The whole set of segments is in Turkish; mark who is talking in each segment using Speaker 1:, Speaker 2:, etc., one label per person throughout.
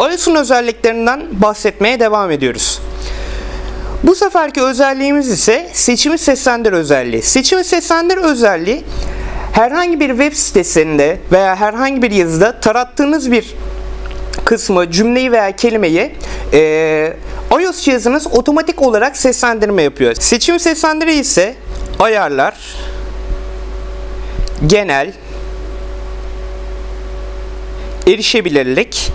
Speaker 1: iOS'un özelliklerinden bahsetmeye devam ediyoruz. Bu seferki özelliğimiz ise seçimi seslendir özelliği. Seçimi seslendir özelliği herhangi bir web sitesinde veya herhangi bir yazıda tarattığınız bir kısmı, cümleyi veya kelimeyi e, iOS cihazınız otomatik olarak seslendirme yapıyor. Seçim seslendiri ise ayarlar, genel, erişebilirlik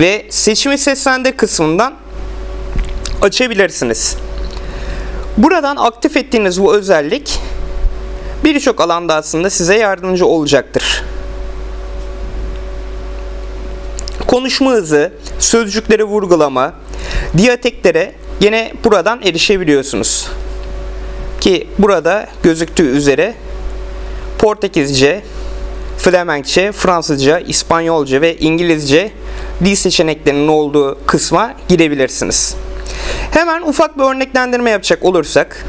Speaker 1: ve seçimi seslendir kısmından açabilirsiniz. Buradan aktif ettiğiniz bu özellik birçok alanda aslında size yardımcı olacaktır. Konuşma hızı, sözcükleri vurgulama, diyateklere yine buradan erişebiliyorsunuz. Ki burada gözüktüğü üzere Portekizce, Flemenkçe, Fransızca, İspanyolca ve İngilizce dil seçeneklerinin olduğu kısma girebilirsiniz. Hemen ufak bir örneklendirme yapacak olursak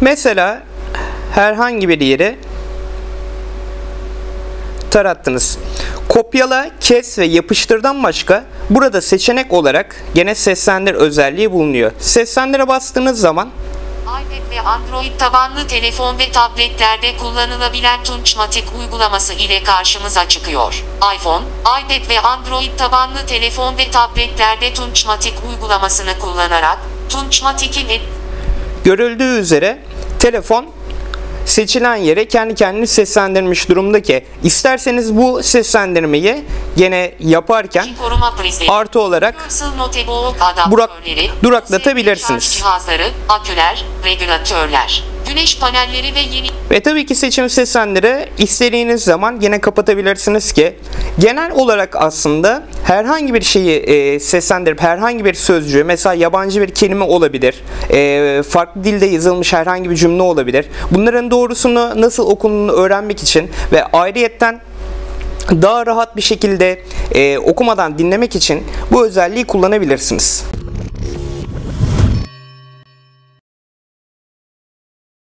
Speaker 1: Mesela herhangi bir yere tarattınız. Kopyala, kes ve yapıştırdan başka burada seçenek olarak gene seslendir özelliği bulunuyor. Seslendire bastığınız zaman
Speaker 2: iPad ve Android tabanlı telefon ve tabletlerde kullanılabilen Tunçmatik uygulaması ile karşımıza çıkıyor. iPhone, iPad ve Android tabanlı telefon ve tabletlerde Tunçmatik uygulamasını kullanarak Tunçmatik'in
Speaker 1: görüldüğü üzere telefon seçilen yere kendi kendini seslendirmiş durumda ki isterseniz bu seslendirmeyi gene yaparken artı olarak
Speaker 2: adaptörleri,
Speaker 1: duraklatabilirsiniz.
Speaker 2: cihazları, aküler, regülatörler, güneş panelleri ve yeni
Speaker 1: Ve tabii ki seçim seslendir'i istediğiniz zaman yine kapatabilirsiniz ki genel olarak aslında herhangi bir şeyi e, seslendirip herhangi bir sözcüğü mesela yabancı bir kelime olabilir, e, farklı dilde yazılmış herhangi bir cümle olabilir. Bunların doğrusunu nasıl okunduğunu öğrenmek için ve ayrıyetten daha rahat bir şekilde e, okumadan dinlemek için bu özelliği kullanabilirsiniz.